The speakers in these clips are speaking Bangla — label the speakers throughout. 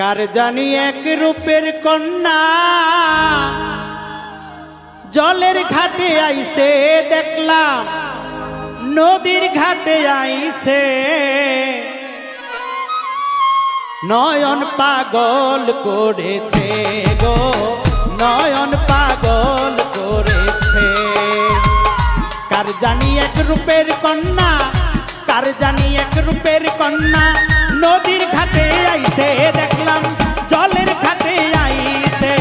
Speaker 1: কার জানি এক রূপের কন্যা? জলের ঘাটে আইছে দেখলাম, নদীর ঘাটে আইছে নয়ন পাগল করেছে গো, নয়ন পাগল করেছে। কার জানি এক রূপের কন্যা, কার জানি এক রূপের কন্যা? নদীর ঘাটে আইসে দেখলাম জলের ঘাটে আইসে।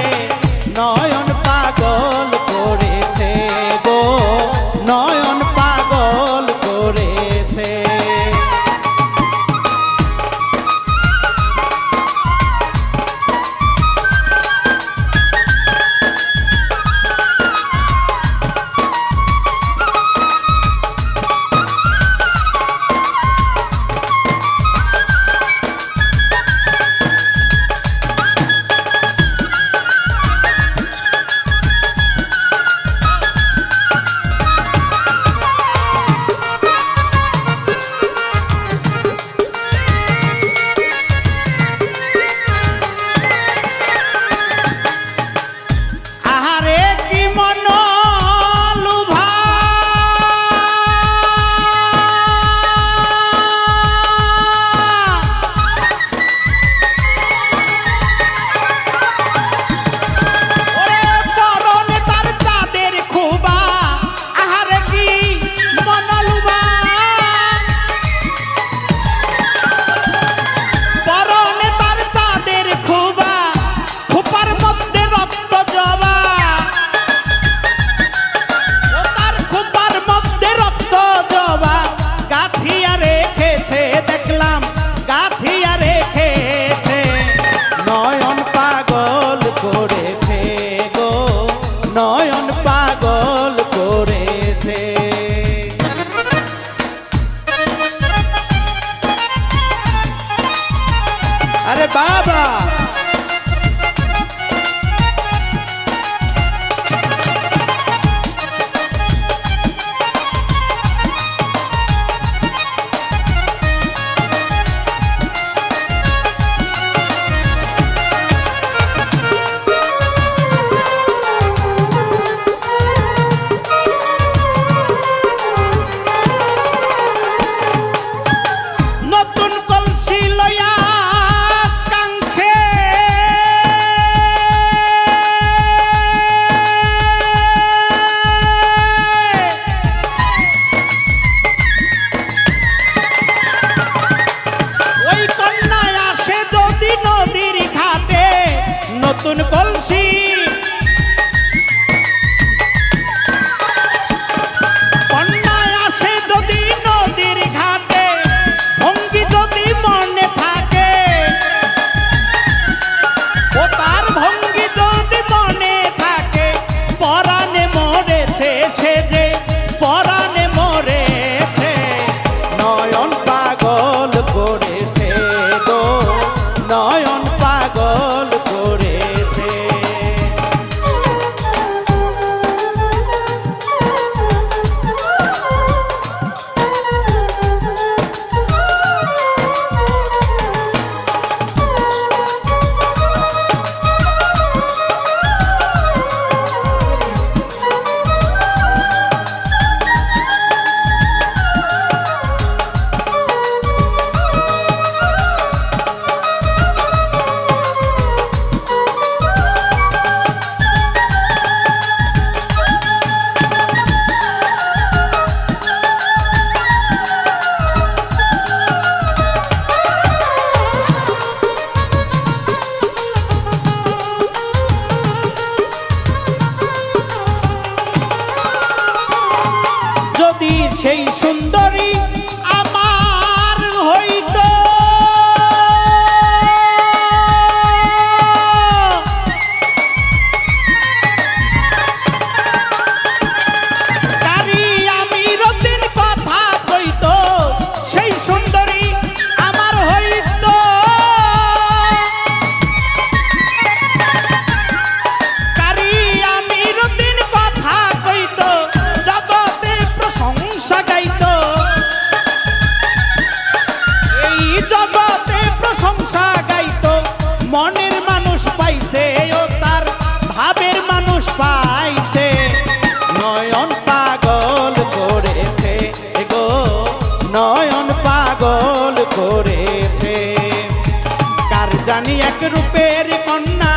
Speaker 1: અરે બાબા সেই সুন্দরী এক রূপের কন্যা,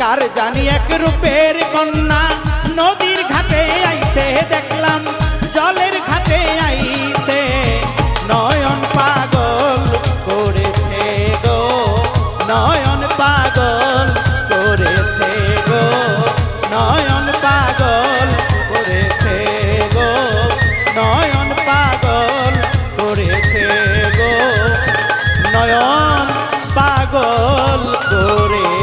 Speaker 1: কার জানি এক রূপের কন্যা। নদীর ঘাটে আইছে দেখলাম জলের ঘাটে আইছে নয়ন পাগল করেছে গো, নয়ন পাগল করেছে গো, নয়ন পাগল করেছে গো, নয়ন পাগল করেছে গো, নয়ন পাগল করে